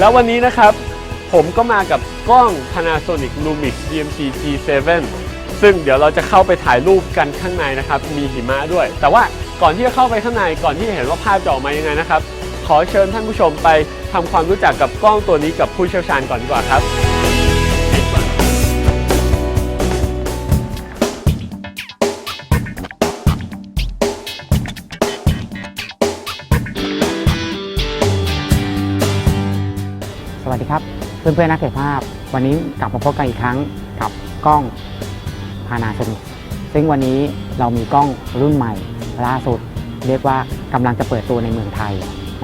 แล้ววันนี้นะครับผมก็มากับกล้อง Panasonic Lumix DMC G7 ซึ่งเดี๋ยวเราจะเข้าไปถ่ายรูปกันข้างในนะครับ มีหิมะด้วย แต่ว่าก่อนที่จะเข้าไปข้างในก่อนที่จะเห็นว่าภาพจะออกมายังไงนะครับ ขอเชิญท่านผู้ชมไปทำความรู้จักกับกล้องตัวนี้กับผู้เชี่ยวชาญก่อนดีกว่าครับ เพื่อนๆนักถ่ายภาพ วันนี้กลับมาพบกันอีกครั้งกับกล้อง Panasonic ซึ่งวันนี้เรามีกล้องรุ่นใหม่ล่าสุด เรียกว่ากำลังจะเปิดตัวในเมืองไทย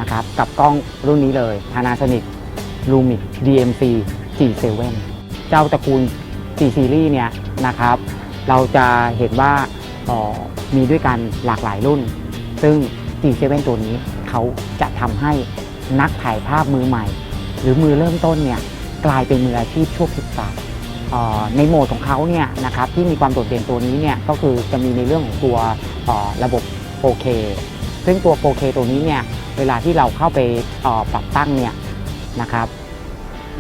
นะครับ กับกล้องรุ่นนี้เลย Panasonic Lumix DMC G7 เจ้าตระกูล G Series เนี่ยนะครับ เราจะเห็นว่าออมีด้วยกันหลากหลายรุ่น ซึ่ง G7 ตัวนี้เขาจะทำให้นักถ่ายภาพมือใหม่ หรือมือเริ่มต้นเนี่ยกลายเป็นมืออาชีพชั่วพริบตาในโหมดของเขาเนี่ยนะครับที่มีความโดดเด่นตัวนี้เนี่ยก็คือจะมีในเรื่องของตัวระบบ 4K ซึ่งตัว 4K ตัวนี้เนี่ยเวลาที่เราเข้าไปปรับตั้งเนี่ยนะครับ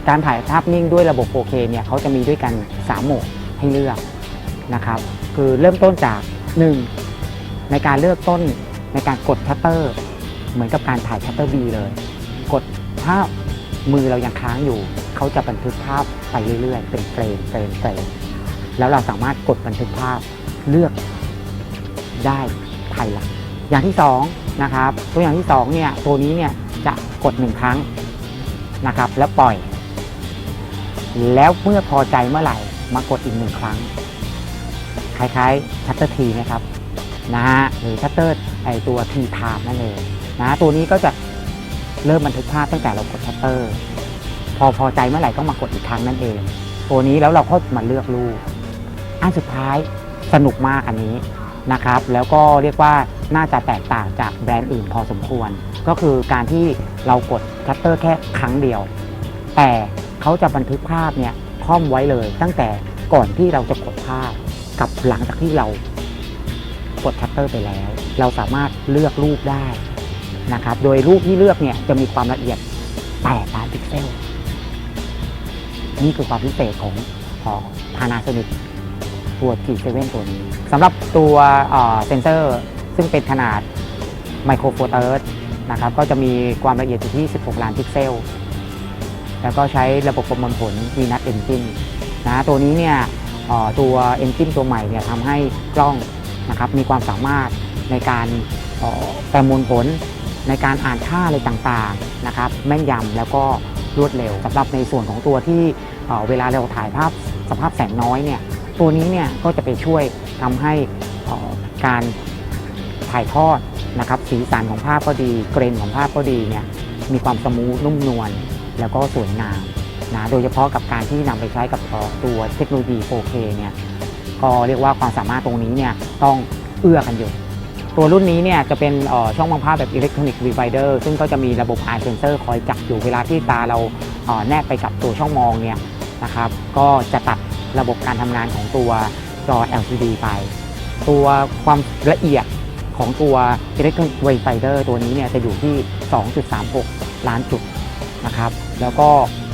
การถ่ายภาพนิ่งด้วยระบบ 4K เนี่ยเขาจะมีด้วยกัน 3 โหมดให้เลือกนะครับคือเริ่มต้นจาก 1 ในการเลือกต้นในการกดชัตเตอร์ เหมือนกับการถ่ายชัตเตอร์ B เลย กดถ้า มือเรายังค้างอยู่ เขาจะบันทึกภาพไปเรื่อยๆ เป็นเฟรมเฟรมเฟรมแล้วเราสามารถกดบันทึกภาพเลือกได้ภายหลังอย่างที่สองนะครับตัวอย่างที่สองเนี่ยตัวนี้เนี่ยจะกดหนึ่งครั้งนะครับ แล้วปล่อย แล้วเมื่อพอใจเมื่อไหร่มากดอีกหนึ่งครั้ง คล้ายๆชัตเตอร์ทีนะครับนะฮะหรือชัตเตอร์ไอตัวทีไทม์นั่นเองนะตัวนี้ก็จะ เริ่มบันทึกภาพตั้งแต่เรากดชัตเตอร์ พอพอใจเมื่อไหร่ต้องมากดอีกครั้งนั่นเอง ตัวนี้แล้วเราก็มาเลือกรูป อันสุดท้ายสนุกมากอันนี้นะครับ แล้วก็เรียกว่าน่าจะแตกต่างจากแบรนด์อื่นพอสมควร ก็คือการที่เรากดชัตเตอร์แค่ครั้งเดียว แต่เขาจะบันทึกภาพเนี่ยค่อมไว้เลย ตั้งแต่ก่อนที่เราจะกดภาพกับหลังจากที่เรากดชัตเตอร์ไปแล้ว เราสามารถเลือกรูปได้ นะครับ โดยรูปที่เลือกเนี่ยจะมีความละเอียด8ล้านพิกเซล นี่คือความพิเศษของของ Panasonic ตัว G7 ตัวนี้สำหรับตัวเซนเซอร์ซึ่งเป็นขนาดไมโครโฟเตอร์นะครับก็จะมีความละเอียดอยู่ที่ 16 ล้านพิกเซล แล้วก็ใช้ระบบประมวลผล VNAT Engine นะตัวนี้เนี่ยตัว Engine ตัวใหม่เนี่ยทำให้กล้องนะครับมีความสามารถในการประมวลผล ในการอ่านค่าอะไรต่างๆนะครับแม่นยำแล้วก็รวดเร็วสำหรับในส่วนของตัวที่เเวลาเราถ่ายภาพสภาพแสงน้อยเนี่ยตัวนี้เนี่ยก็จะไปช่วยทำให้การถ่ายทอดนะครับสีสันของภาพก็ดีเกรนของภาพก็ดีเนี่ยมีความสมูทนุ่มนวลแล้วก็สวยงามนะโดยเฉพาะกับการที่นำไปใช้กับตัวเทคโนโลยี 4K เนี่ยก็เรียกว่าความสามารถตรงนี้เนี่ยต้องเอื้อกันอยู่ ตัวรุ่นนี้เนี่ยจะเป็นช่องมองภาพแบบอิเล็กทรอนิกส์วีไ i เดอร์ซึ่งก็จะมีระบบ eye sensor คอยจับอยู่เวลาที่ตาเราแนบไปกับตัวช่องมองเนี่ยนะครับก็จะตัดระบบการทำงานของตัวจอ LCD ไป ตัวความละเอียดของตัวอิเล็กทรอนิกส์วีไ i เดอร์ตัวนี้เนี่ยจะอยู่ที่ 2.36 ล้านจุดนะครับแล้วก็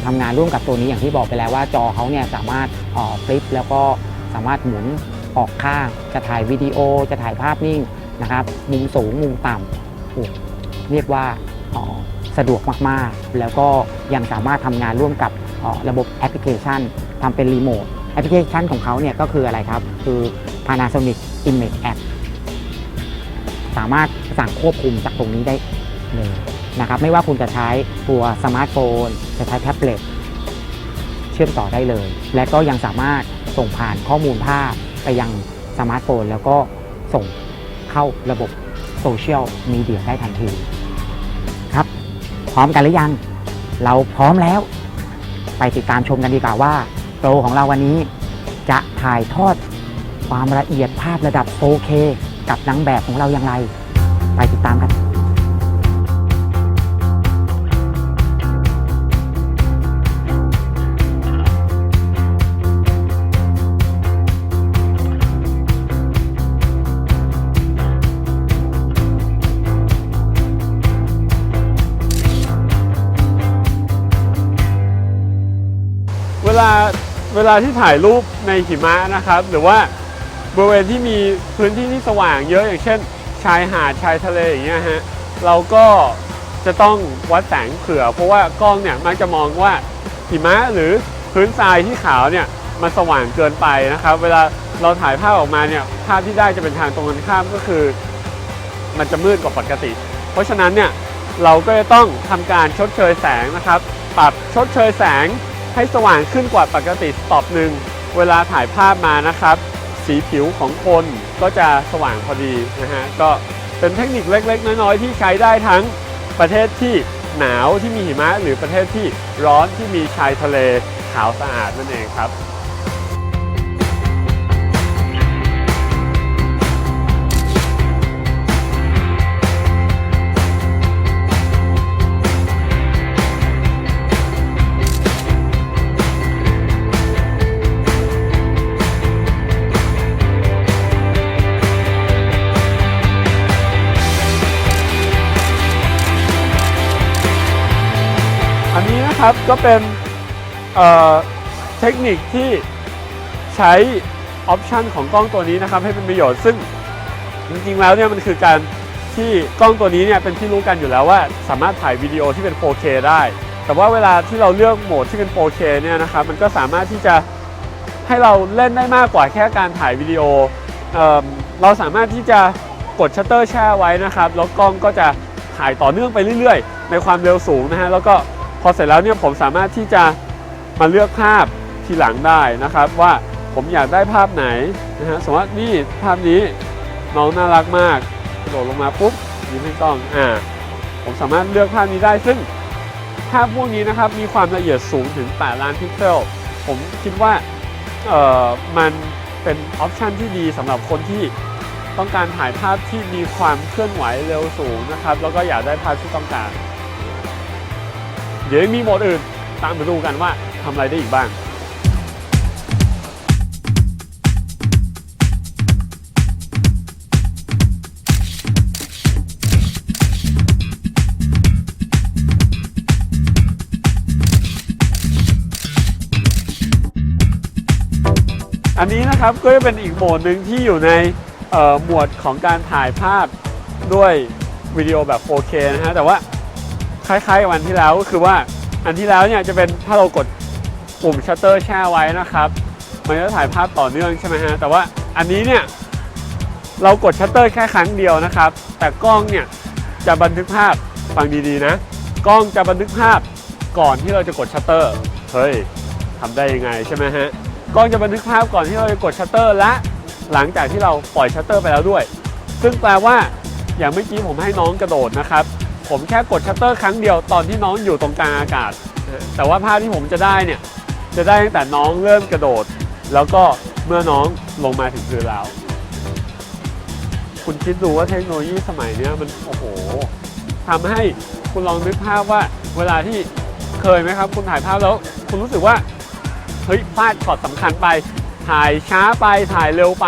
ทำงานร่วมกับตัวนี้อย่างที่บอกไปแล้วว่าจอเขาเนี่ยสามารถเอ่อฟลิป แล้วก็สามารถหมุนออกข้างจะถ่ายวิดีโอจะถ่ายภาพนิ่ง นะครับมุมสูงมุมต่ำเรียกว่าสะดวกมากๆ แล้วก็ยังสามารถทำงานร่วมกับระบบแอปพลิเคชันทำเป็นรีโมทแอปพลิเคชันของเขาเนี่ยก็คืออะไรครับ คือ Panasonic Image App สามารถสั่งควบคุมจากตรงนี้ได้เลยนะครับ ไม่ว่าคุณจะใช้ตัวสมาร์ทโฟน จะใช้แท็บเล็ตเชื่อมต่อได้เลย และก็ยังสามารถส่งผ่านข้อมูลภาพไปยังสมาร์ทโฟน แล้วก็ส่ง เข้าระบบโซเชียลมีเดียได้ทันทีครับ พร้อมกันหรือยัง เราพร้อมแล้ว ไปติดตามชมกันดีกว่าว่าโปรของเราวันนี้จะถ่ายทอดความละเอียดภาพระดับ 4K กับนางแบบของเราอย่างไร ไปติดตามกัน ลาเวลาที่ถ่ายรูปในหิมะนะครับ หรือว่าบริเวณที่มีพื้นที่ที่สว่างเยอะอย่างเช่น ชายหาดชายทะเลอย่างเงี้ยฮะเราก็จะต้องวัดแสงเผื่อ เพราะว่ากล้องเนี่ยมักจะมองว่าหิมะหรือพื้นทรายที่ขาวเนี่ยมันสว่างเกินไปนะครับ เวลาเราถ่ายภาพออกมาเนี่ยภาพที่ได้จะเป็นทางตรงกันข้ามก็คือ มันจะมืดกว่าปกติ เพราะฉะนั้นเนี่ยเราก็จะต้องทำการชดเชยแสงนะครับ ปรับชดเชยแสง ให้สว่างขึ้นกว่าปกติสต็อปหนึ่งเวลาถ่ายภาพมานะครับ สีผิวของคนก็จะสว่างพอดีนะฮะก็เป็นเทคนิคเล็ก ๆ น้อยๆที่ใช้ได้ทั้งประเทศที่หนาวที่มีหิมะหรือประเทศที่ร้อนที่มีชายทะเลขาวสะอาดนั่นเองครับ นนี้นะครับก็เป็นเเทคนิคที่ใช้ออปชันของกล้องตัวนี้นะครับให้เป็นประโยชน์ซึ่งจริงๆแล้วเนี่ยมันคือการที่กล้องตัวนี้เนี่ยเป็นที่รู้กันอยู่แล้วว่าสามารถถ่ายวิดีโอที่เป็น 4K ได้ แต่ว่าเวลาที่เราเลือกโหมดที่เป็น 4K เนี่ยนะครับมันก็สามารถที่จะให้เราเล่นได้มากกว่าแค่การถ่ายวิดีโอเเราสามารถที่จะกดชัตเตอร์แช่ไว้นะครับแล้วกล้องก็จะถ่ายต่อเนื่องไปเรื่อยๆ ในความเร็วสูงนะฮะแล้วก็ พอเสร็จแล้วเนี่ยผมสามารถที่จะมาเลือกภาพทีหลังได้นะครับ ว่าผมอยากได้ภาพไหนนะฮะสมมติว่านี่ภาพนี้น้องน่ารักมากกระโดดลงมาปุ๊บยิ้มให้กล้องอ่าผมสามารถเลือกภาพนี้ได้ซึ่งภาพพวกนี้นะครับมีความละเอียดสูงถึง 8 ล้านพิกเซล ผมคิดว่าเอ่อมันเป็นออปชันที่ดีสำหรับคนที่ต้องการถ่ายภาพที่มีความเคลื่อนไหวเร็วสูงนะครับ แล้วก็อยากได้ภาพที่ต้องการ ดี๋ยวมีโหมดอื่น ตามมาดูกันว่าทำอะไรได้อีกบ้างอันนี้นะครับก็จะเป็นอีกโหมดหนึ่งที่อยู่ในหมวดของการถ่ายภาพด้วยวิดีโอแบบ 4K นะฮะแต่ว่า ล้ายๆกับวันที่แล้วก็คือว่าอันที่แล้วเนี่ยจะเป็นถ้าเรากดปุ่มชัตเตอร์แช่ไว้นะครับ มันจะถ่ายภาพต่อเนื่องใช่ไหมฮะแต่ว่าอันนี้เนี่ยเรากดชัตเตอร์แค่ครั้งเดียวนะครับ แต่กล้องเนี่ยจะบันทึกภาพฟังดีๆนะ กล้องจะบันทึกภาพก่อนที่เราจะกดชัตเตอร์เฮ้ยทำได้ยังไงใช่ไหมฮะกล้องจะบันทึกภาพก่อนที่เราจะกดชัตเตอร์และหลังจากที่เราปล่อยชัตเตอร์ไปแล้วด้วย ซึ่งแปลว่าอย่างเมื่อกี้ผมให้น้องกระโดดนะครับ ผมแค่กดชัตเตอร์ครั้งเดียวตอนที่น้องอยู่ตรงกลางอากาศ แต่ว่าภาพที่ผมจะได้เนี่ย จะได้ตั้งแต่น้องเริ่มกระโดด แล้วก็เมื่อน้องลงมาถึงพื้นแล้ว คุณคิดดูว่าเทคโนโลยีสมัยนี้มันโอ้โหทำให้คุณลองนึกภาพว่าเวลาที่เคยไหมครับ คุณถ่ายภาพแล้วคุณรู้สึกว่าเฮ้ยพลาดช็อตสำคัญไป ถ่ายช้าไปถ่ายเร็วไป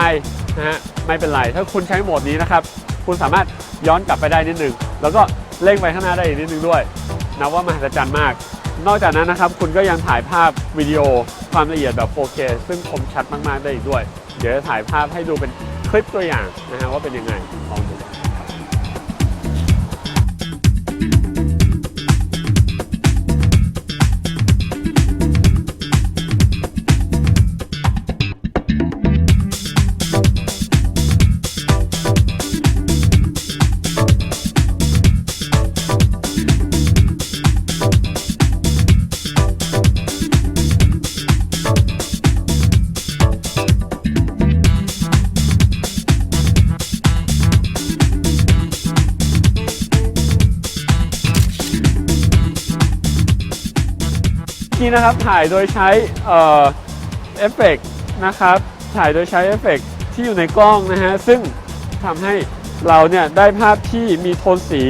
นะฮะไม่เป็นไร ถ้าคุณใช้โหมดนี้นะครับ คุณสามารถย้อนกลับไปได้นิดนึง แล้วก็ เร่งไปข้างหน้าได้อีกนิดนึงด้วย นับว่ามหัศจรรย์มาก นอกจากนั้นนะครับ คุณก็ยังถ่ายภาพวิดีโอความละเอียดแบบ 4K ซึ่งคมชัดมากๆได้อีกด้วย เดี๋ยวจะถ่ายภาพให้ดูเป็นคลิปตัวอย่างนะฮะว่าเป็นยังไง นะครับถ่ายโดยใช้เอ่อเอฟเฟกต์นะครับถ่ายโดยใช้เอฟเฟกต์ที่อยู่ในกล้องนะฮะซึ่งทำให้เราเนี่ยได้ภาพที่มีโทนสี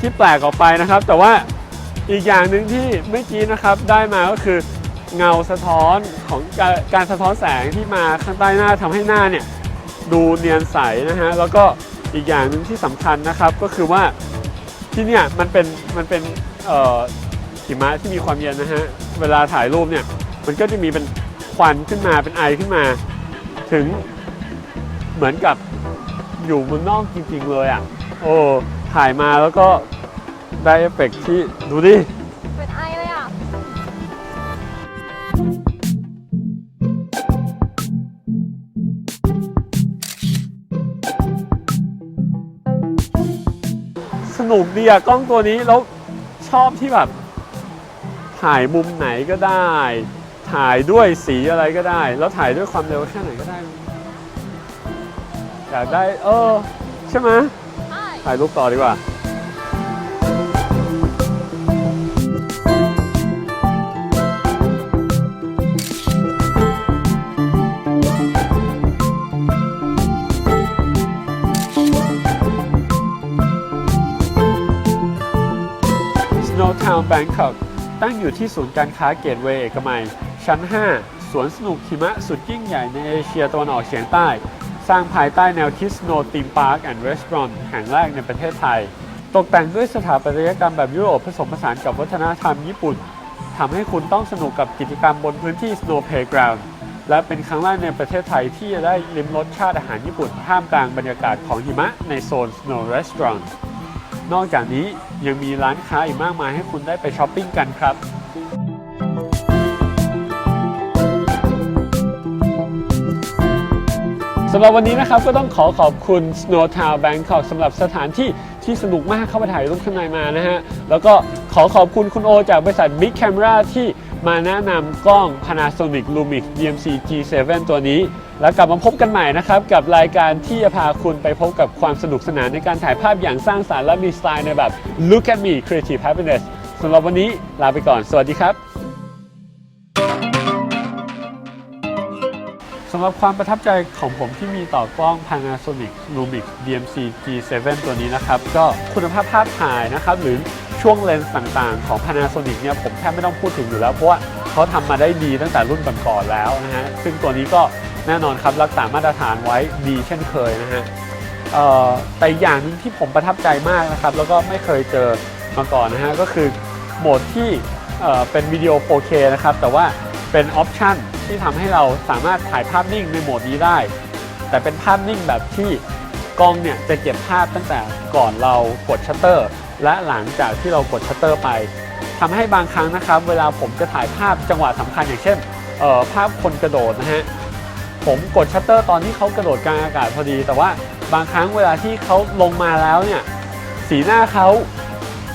ที่แปลกออกไปนะครับ แต่ว่าอีกอย่างหนึ่งที่เมื่อกี้นะครับได้มาก็คือเงาสะท้อนของการการสะท้อนแสงที่มาข้างใต้หน้าทำให้หน้าเนี่ยดูเนียนใสนะฮะแล้วก็อีกอย่างหนึ่งที่สำคัญนะครับก็คือว่าที่เนี่ยมันเป็นมันเป็นเอ่อ หิมะที่มีความเย็นนะฮะ เวลาถ่ายรูปเนี่ย มันก็จะมีเป็นควันขึ้นมาเป็นไอขึ้นมา ถึงเหมือนกับอยู่เมืองนอกจริง ๆ เลยอะ โอ้ถ่ายมาแล้วก็ได้เอฟเฟกต์ที่ดูดิ เป็นไอเลยอะ สนุกดีอะกล้องตัวนี้แล้วชอบที่แบบ ถ่ายมุมไหนก็ได้ ถ่ายด้วยสีอะไรก็ได้ แล้วถ่ายด้วยความเร็วแค่ไหนก็ได้ อยากได้ เออ ใช่ไหมใช่ถ่ายรูปต่อดีกว่า Snowtown Bangkok ตั้งอยู่ที่ศูนย์การค้าเกตเวย์เอกมัย ชั้น 5 สวนสนุกหิมะสุดยิ่งใหญ่ในเอเชียตะวันออกเฉียงใต้ สร้างภายใต้แนวคิด Snow Theme Park and Restaurant แห่งแรกในประเทศไทย ตกแต่งด้วยสถาปัตยกรรมแบบยุโรปผสมผสานกับวัฒนธรรมญี่ปุ่นทำให้คุณต้องสนุกกับกิจกรรมบนพื้นที่ Snow Playground และเป็นครั้งแรกในประเทศไทยที่จะได้ลิ้มรสชาติอาหารญี่ปุ่นท่ามกลางบรรยากาศของหิมะในโซน Snow Restaurant นอกจากนี้ยังมีร้านค้าอีกมากมายให้คุณได้ไปช้อปปิ้งกันครับสำหรับวันนี้นะครับก็ต้องขอขอบคุณ Snow Town Bangkok สำหรับสถานที่ที่สนุกมากเข้าไปถ่ายรูปข้างในมานะฮะ แล้วก็ขอขอบคุณคุณโอจากบริษัท Big Camera ที่มาแนะนำกล้อง Panasonic Lumix DMC G7 ตัวนี้ แล้วกลับมาพบกันใหม่นะครับ กับรายการที่จะพาคุณไปพบกับความสนุกสนานในการถ่ายภาพอย่างสร้างสารรค์และมีสไตล์ในแบบ Look at me Creative Happiness สำหรับวันนี้ลาไปก่อน สวัสดีครับสำหรับความประทับใจของผมที่มีต่อกล้อง Panasonic Lumix DMC G7 ตัวนี้นะครับ ก็คุณภาพภาพถ่ายนะครับ หรือช่วงเลนส์ต่างๆ ของ Panasonic เนี่ยผมแทบไม่ต้องพูดถึงอยู่แล้ว เพราะว่าเขาทำมาได้ดีตั้งแต่รุ่นก่อนๆแล้วนะฮะซึ่งตัวนี้ก็ แน่นอนครับรักษามาตรฐานไว้ดีเช่นเคยนะฮะแต่อย่างหนึงที่ผมประทับใจมากนะครับ แล้วก็ไม่เคยเจอมาก่อนนะฮะก็คือโหมดที่เเป็นวิดีโอ 4K นะครับ แต่ว่าเป็นออปชันที่ทำให้เราสามารถถ่ายภาพนิ่งในโหมดนี้ได้ แต่เป็นภาพนิ่งแบบที่กล้องเนี่ยจะเก็บภาพตั้งแต่ก่อนเรากดชัตเตอร์ และหลังจากที่เรากดชัตเตอร์ไปทำให้บางครั้งนะครับ เวลาผมจะถ่ายภาพจังหวะสำคัญอย่างเช่นภาพคนกระโดดนะฮะ ผมกดชัตเตอร์ตอนที่เขากระโดดกลางอากาศพอดี แต่ว่าบางครั้งเวลาที่เขาลงมาแล้วเนี่ยสีหน้าเขา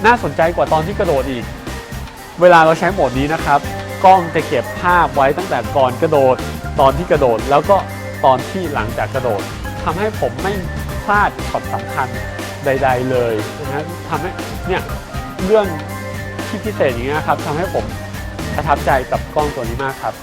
น่าสนใจกว่าตอนที่กระโดดอีก เวลาเราใช้โหมดนี้นะครับ กล้องจะเก็บภาพไว้ตั้งแต่ก่อนกระโดด ตอนที่กระโดดแล้วก็ตอนที่หลังจากกระโดดทำให้ผมไม่พลาดช็อตสำคัญใด ๆ เลยนะฮะทำให้เนี่ยเรื่องที่พิเศษอย่างเงี้ยครับทำให้ผมประทับใจกับกล้องตัวนี้มากครับ